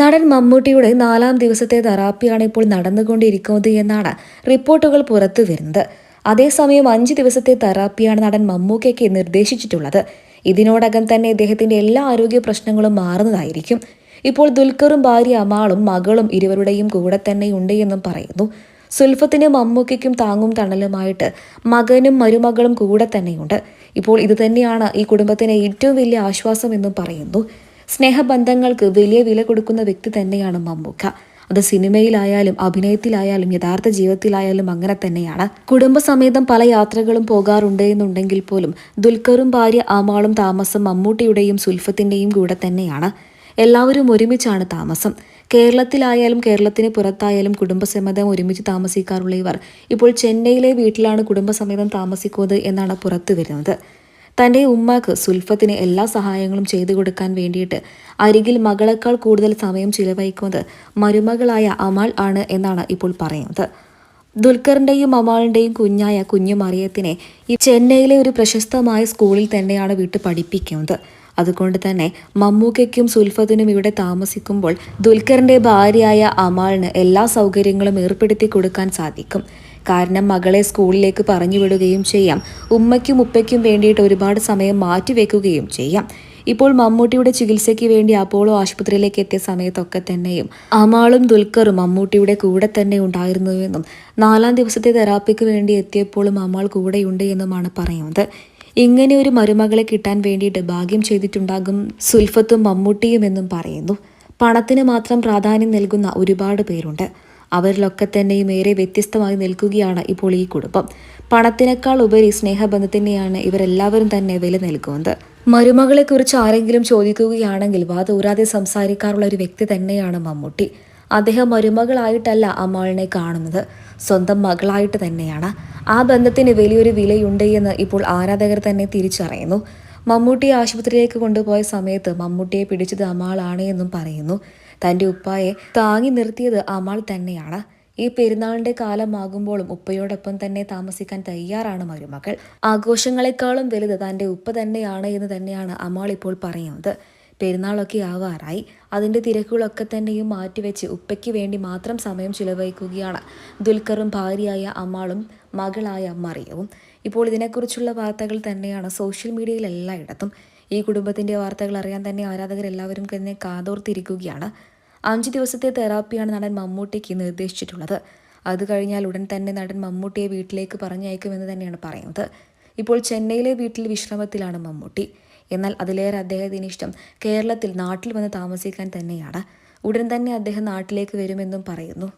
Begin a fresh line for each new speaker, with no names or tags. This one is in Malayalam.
നടൻ മമ്മൂട്ടിയുടെ നാലാം ദിവസത്തെ തെറാപ്പിയാണ് ഇപ്പോൾ നടന്നുകൊണ്ടിരിക്കുന്നത് എന്നാണ് റിപ്പോർട്ടുകൾ പുറത്തു വരുന്നത്. അതേസമയം അഞ്ച് ദിവസത്തെ തെറാപ്പിയാണ് നടൻ മമ്മൂക്കയ്ക്ക് നിർദ്ദേശിച്ചിട്ടുള്ളത്. ഇതിനോടകം തന്നെ ഇദ്ദേഹത്തിന്റെ എല്ലാ ആരോഗ്യ പ്രശ്നങ്ങളും മാറുന്നതായിരിക്കും. ഇപ്പോൾ ദുൽഖറും ഭാര്യ അമാളും മകളും ഇരുവരുടെയും കൂടെ തന്നെ ഉണ്ട് എന്നും പറയുന്നു. സുൽഫത്തിന് മമ്മൂക്കയ്ക്കും താങ്ങും തണലുമായിട്ട് മകനും മരുമകളും കൂടെ തന്നെയുണ്ട്. ഇപ്പോൾ ഇത് തന്നെയാണ് ഈ കുടുംബത്തിന് ഏറ്റവും വലിയ ആശ്വാസം എന്നും പറയുന്നു. സ്നേഹബന്ധങ്ങൾക്ക് വലിയ വില കൊടുക്കുന്ന വ്യക്തി തന്നെയാണ് മമ്മൂക്ക. അത് സിനിമയിലായാലും അഭിനയത്തിലായാലും യഥാർത്ഥ ജീവിതത്തിലായാലും അങ്ങനെ തന്നെയാണ്. കുടുംബസമേതം പല യാത്രകളും പോകാറുണ്ട് എന്നുണ്ടെങ്കിൽ പോലും ദുൽഖറും ഭാര്യ ആമാളും താമസം മമ്മൂട്ടിയുടെയും സുൽഫത്തിന്റെയും കൂടെ തന്നെയാണ്. എല്ലാവരും ഒരുമിച്ചാണ് താമസം. കേരളത്തിലായാലും കേരളത്തിന് പുറത്തായാലും കുടുംബസമേതം ഒരുമിച്ച് താമസിക്കാറുള്ള ഇവർ ഇപ്പോൾ ചെന്നൈയിലെ വീട്ടിലാണ് കുടുംബസമേതം താമസിക്കുന്നത് എന്നാണ് പുറത്തു വരുന്നത്. തന്റെ ഉമ്മാക്ക് സുൽഫത്തിന് എല്ലാ സഹായങ്ങളും ചെയ്തു കൊടുക്കാൻ വേണ്ടിയിട്ട് അരികിൽ മകളെക്കാൾ കൂടുതൽ സമയം ചിലവഴിക്കുന്നത് മരുമകളായ അമാൾ ആണ് എന്നാണ് ഇപ്പോൾ പറയുന്നത്. ദുൽഖറിന്റെയും അമാളിന്റെയും കുഞ്ഞായ കുഞ്ഞു മറിയത്തിനെ ഈ ചെന്നൈയിലെ ഒരു പ്രശസ്തമായ സ്കൂളിൽ തന്നെയാണ് വിട്ട് പഠിപ്പിക്കുന്നത്. അതുകൊണ്ട് തന്നെ മമ്മൂക്കയ്ക്കും സുൽഫത്തിനും ഇവിടെ താമസിക്കുമ്പോൾ ദുൽഖറിന്റെ ഭാര്യയായ അമാളിന് എല്ലാ സൗകര്യങ്ങളും ഏർപ്പെടുത്തി കൊടുക്കാൻ സാധിക്കും. കാരണം മകളെ സ്കൂളിലേക്ക് പറഞ്ഞു വിടുകയും ചെയ്യാം. ഉമ്മയ്ക്കും ഉപ്പയ്ക്കും വേണ്ടിയിട്ട് ഒരുപാട് സമയം മാറ്റിവെക്കുകയും ചെയ്യാം. ഇപ്പോൾ മമ്മൂട്ടിയുടെ ചികിത്സയ്ക്ക് വേണ്ടി അപ്പോളോ ആശുപത്രിയിലേക്ക് എത്തിയ സമയത്തൊക്കെ തന്നെയും അമാളും ദുൽഖറും മമ്മൂട്ടിയുടെ കൂടെ തന്നെ ഉണ്ടായിരുന്നുവെന്നും നാലാം ദിവസത്തെ തെറാപ്പിക്ക് വേണ്ടി എത്തിയപ്പോഴും അമാൾ കൂടെയുണ്ട് എന്നുമാണ് പറയുന്നത്. ഇങ്ങനെ ഒരു മരുമകളെ കിട്ടാൻ വേണ്ടിയിട്ട് ഭാഗ്യം ചെയ്തിട്ടുണ്ടാകും സുൽഫത്തും മമ്മൂട്ടിയും എന്നും പറയുന്നു. പണത്തിന് മാത്രം പ്രാധാന്യം നൽകുന്ന ഒരുപാട് പേരുണ്ട്. അവരിലൊക്കെ തന്നെയും ഏറെ വ്യത്യസ്തമായി നിൽക്കുകയാണ് ഇപ്പോൾ ഈ കുടുംബം. പണത്തിനേക്കാൾ ഉപരി സ്നേഹബന്ധത്തിനെയാണ് ഇവരെല്ലാവരും തന്നെ വില നൽകുന്നത്. മരുമകളെക്കുറിച്ച് ആരെങ്കിലും ചോദിക്കുകയാണെങ്കിൽ വാതൂരാതെ സംസാരിക്കാറുള്ള ഒരു വ്യക്തി തന്നെയാണ് മമ്മൂട്ടി. അദ്ദേഹം മരുമകളായിട്ടല്ല അമ്മാളിനെ കാണുന്നത്. സ്വന്തം മകളായിട്ട് തന്നെയാണ്. ആ ബന്ധത്തിന് വലിയൊരു വിലയുണ്ട് എന്ന് ഇപ്പോൾ ആരാധകർ തന്നെ തിരിച്ചറിയുന്നു. മമ്മൂട്ടിയെ ആശുപത്രിയിലേക്ക് കൊണ്ടുപോയ സമയത്ത് മമ്മൂട്ടിയെ പിടിച്ചത് അമ്മാളാണ് എന്നും പറയുന്നു. തന്റെ ഉപ്പായെ താങ്ങി നിർത്തിയത് അമാൾ തന്നെയാണ്. ഈ പെരുന്നാളിന്റെ കാലമാകുമ്പോഴും ഉപ്പയോടൊപ്പം തന്നെ താമസിക്കാൻ തയ്യാറാണ് മരുമകൾ. ആഘോഷങ്ങളെക്കാളും വലുത് തന്റെ ഉപ്പ തന്നെയാണ് എന്ന് തന്നെയാണ് അമാൾ ഇപ്പോൾ പറയുന്നത്. പെരുന്നാളൊക്കെ ആവാറായി. അതിന്റെ തിരക്കുകളൊക്കെ തന്നെയും മാറ്റിവെച്ച് ഉപ്പയ്ക്ക് വേണ്ടി മാത്രം സമയം ചിലവഴിക്കുകയാണ് ദുൽഖറും ഭാര്യയായ അമ്മാളും മകളായ മറിയവും. ഇപ്പോൾ ഇതിനെക്കുറിച്ചുള്ള വാർത്തകൾ തന്നെയാണ് സോഷ്യൽ മീഡിയയിൽ എല്ലായിടത്തും. ഈ കുടുംബത്തിന്റെ വാർത്തകൾ അറിയാൻ തന്നെ ആരാധകർ എല്ലാവരും തന്നെ കാതോർത്തിരിക്കുകയാണ്. അഞ്ച് ദിവസത്തെ തെറാപ്പിയാണ് നടൻ മമ്മൂട്ടിക്ക് നിർദ്ദേശിച്ചിട്ടുള്ളത്. അത് കഴിഞ്ഞാൽ ഉടൻ തന്നെ നടൻ മമ്മൂട്ടിയെ വീട്ടിലേക്ക് പറഞ്ഞയക്കുമെന്ന് തന്നെയാണ് പറയുന്നത്. ഇപ്പോൾ ചെന്നൈയിലെ വീട്ടിൽ വിശ്രമത്തിലാണ് മമ്മൂട്ടി. എന്നാൽ അതിലേറെ അദ്ദേഹത്തിന് ഇഷ്ടം കേരളത്തിൽ നാട്ടിൽ വന്ന് താമസിക്കാൻ തന്നെയാണ്. ഉടൻ തന്നെ അദ്ദേഹം നാട്ടിലേക്ക് വരുമെന്നും പറയുന്നു.